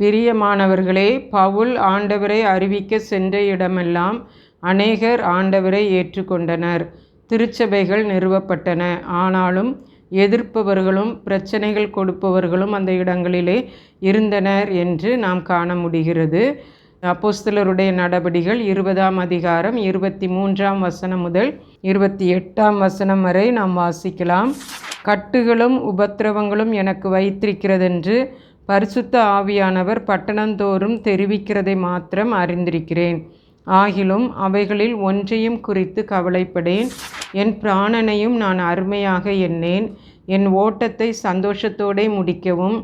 பிரியமானவர்களே பவுல் ஆண்டவரை அறிவிக்க சென்ற இடமெல்லாம் அநேகர் ஆண்டவரை ஏற்றுக்கொண்டனர். திருச்சபைகள் நிறுவப்பட்டன. ஆனாலும் எதிர்ப்பவர்களும் பிரச்சனைகள் கொடுப்பவர்களும் அந்த இடங்களிலே இருந்தனர் என்று நாம் காண முடிகிறது. அப்போஸ்தலருடைய நடபடிகள் இருபதாம் அதிகாரம் இருபத்தி மூன்றாம் வசனம் முதல் இருபத்தி எட்டாம் வசனம் வரை நாம் வாசிக்கலாம். கட்டுகளும் உபத்திரவங்களும் எனக்கு வைத்திருக்கிறதென்று பரிசுத்த ஆவியானவர் பட்டணந்தோறும் தெரிவிக்கிறதை மாத்திரம் அறிந்திருக்கிறேன். ஆகிலும் அவைகளில் ஒன்றையும் குறித்து கவலைப்படேன். என் பிராணனையும் நான் அருமையாக எண்ணேன். என் ஓட்டத்தை சந்தோஷத்தோடே முடிக்கவும்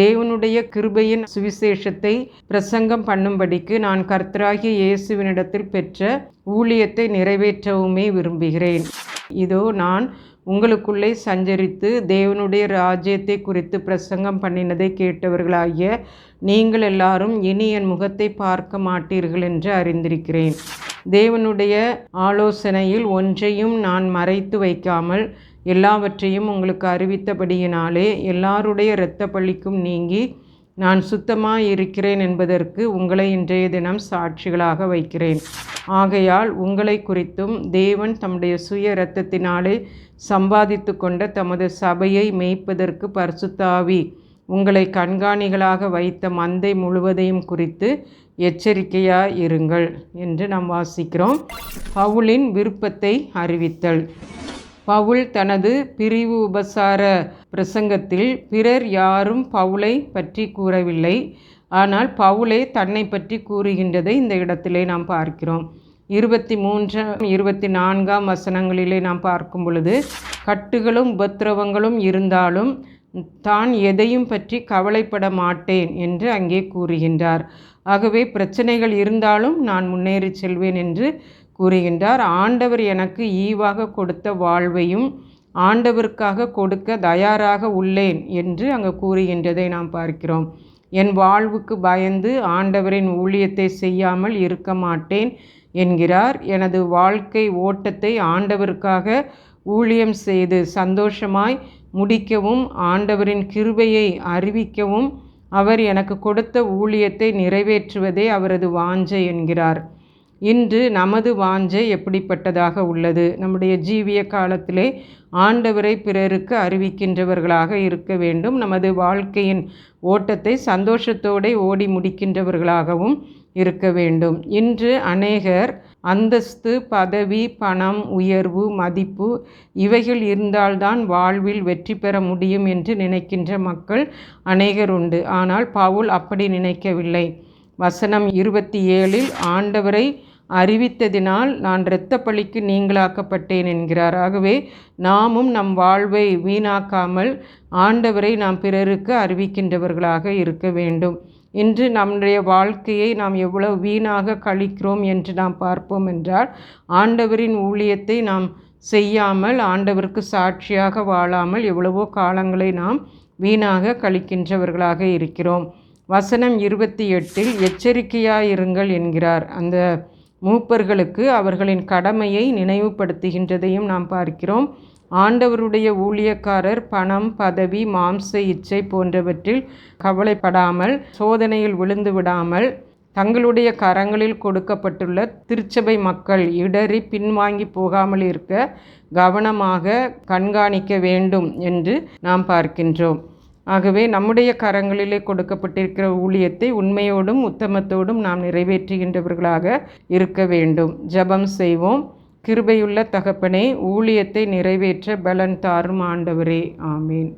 தேவனுடைய கிருபையின் சுவிசேஷத்தை பிரசங்கம் பண்ணும்படிக்கு நான் கர்த்தராகிய இயேசுவினிடத்தில் பெற்ற ஊழியத்தை நிறைவேற்றவுமே விரும்புகிறேன். இதோ நான் உங்களுக்குள்ளே சஞ்சரித்து தேவனுடைய ராஜ்யத்தை குறித்து பிரசங்கம் பண்ணினதை கேட்டவர்களாகிய நீங்கள் எல்லாரும் இனி என் முகத்தை பார்க்க மாட்டீர்கள் என்று அறிந்திருக்கிறேன். தேவனுடைய ஆலோசனையில் ஒன்றையும் நான் மறைத்து வைக்காமல் எல்லாவற்றையும் உங்களுக்கு அறிவித்தபடியினாலே எல்லாருடைய இரத்த பள்ளிக்கும் நீங்கி நான் சுத்தமாக இருக்கிறேன் என்பதற்கு உங்களை இன்றைய தினம் சாட்சிகளாக வைக்கிறேன். ஆகையால் உங்களை குறித்தும் தேவன் தம்முடைய சுய இரத்தத்தினாலே சம்பாதித்து கொண்ட தமது சபையை மேய்ப்பதற்கு பரிசுத்தாவி உங்களை கண்காணிகளாக வைத்த மந்தை முழுவதையும் குறித்து எச்சரிக்கையாக இருங்கள் என்று நாம் வாசிக்கிறோம். பவுலின் விருப்பத்தை அறிவித்தல். பவுல் தனது பிரிவு உபசார பிரசங்கத்தில் பிறர் யாரும் பவுலை பற்றி கூறவில்லை. ஆனால் பவுலே தன்னை பற்றி கூறுகின்றதை இந்த இடத்திலே நாம் பார்க்கிறோம். இருபத்தி மூன்றாம் இருபத்தி நான்காம் வசனங்களிலே நாம் பார்க்கும் பொழுது கட்டுகளும் உபத்திரவங்களும் இருந்தாலும் தான் எதையும் பற்றி கவலைப்பட மாட்டேன் என்று அங்கே கூறுகின்றார். ஆகவே பிரச்சனைகள் இருந்தாலும் நான் முன்னேறி செல்வேன் என்று கூறுகின்றார் ஆண்டவர் எனக்கு ஈவாக கொடுத்த வாழ்வையும் ஆண்டவருக்காக கொடுக்க தயாராக உள்ளேன் என்று அங்கு கூறுகின்றதை நாம் பார்க்கிறோம். என் வாழ்வுக்கு பயந்து ஆண்டவரின் ஊழியத்தை செய்யாமல் இருக்க மாட்டேன் என்கிறார். எனது வாழ்க்கை ஓட்டத்தை ஆண்டவருக்காக ஊழியம் செய்து சந்தோஷமாய் முடிக்கவும் ஆண்டவரின் கிருபையை அறிவிக்கவும் அவர் எனக்கு கொடுத்த ஊழியத்தை நிறைவேற்றுவதே அவரது வாஞ்சை என்கிறார். இன்று நமது வாஞ்சை எப்படிப்பட்டதாக உள்ளது? நம்முடைய ஜீவிய காலத்திலே ஆண்டவரை பிறருக்கு அறிவிக்கின்றவர்களாக இருக்க வேண்டும். நமது வாழ்க்கையின் ஓட்டத்தை சந்தோஷத்தோடு ஓடி முடிக்கின்றவர்களாகவும் இருக்க வேண்டும். இன்று அநேகர் அந்தஸ்து பதவி பணம் உயர்வு மதிப்பு இவைகள் இருந்தால்தான் வாழ்வில் வெற்றி பெற முடியும் என்று நினைக்கின்ற மக்கள் அநேகர் உண்டு. ஆனால் பவுல் அப்படி நினைக்கவில்லை. வசனம் இருபத்தி ஏழில் ஆண்டவரை அறிவித்ததினால் நான் இரத்த பழிக்கு நீங்களாக்கப்பட்டேன் என்கிறார். ஆகவே நாமும் நம் வாழ்வை வீணாக்காமல் ஆண்டவரை நாம் பிறருக்கு அறிவிக்கின்றவர்களாக இருக்க வேண்டும். இன்று நம்முடைய வாழ்க்கையை நாம் எவ்வளவு வீணாக கழிக்கிறோம் என்று நாம் பார்ப்போம் என்றால் ஆண்டவரின் ஊழியத்தை நாம் செய்யாமல் ஆண்டவருக்கு சாட்சியாக வாழாமல் எவ்வளவோ காலங்களை நாம் வீணாக கழிக்கின்றவர்களாக இருக்கிறோம். வசனம் இருபத்தி எட்டில் எச்சரிக்கையாயிருங்கள் என்கிறார். அந்த மூப்பர்களுக்கு அவர்களின் கடமையை நினைவுபடுத்துகின்றதையும் நாம் பார்க்கிறோம். ஆண்டவருடைய ஊழியக்காரர் பணம் பதவி மாம்ச இச்சை போன்றவற்றில் கவலைப்படாமல் சோதனையில் விழுந்து விடாமல் தங்களுடைய கரங்களில் கொடுக்கப்பட்டுள்ள திருச்சபை மக்கள் இடறி பின்வாங்கி போகாமல் இருக்க கவனமாக கண்காணிக்க வேண்டும் என்று நாம் பார்க்கின்றோம். ஆகவே நம்முடைய கரங்களிலே கொடுக்கப்பட்டிருக்கிற ஊழியத்தை உண்மையோடும் உத்தமத்தோடும் நாம் நிறைவேற்றுகின்றவர்களாக இருக்க வேண்டும். ஜபம் செய்வோம். கிருபையுள்ள தகப்பனே ஊழியத்தை நிறைவேற்ற பலன் தாரும் ஆண்டவரே ஆமீன்.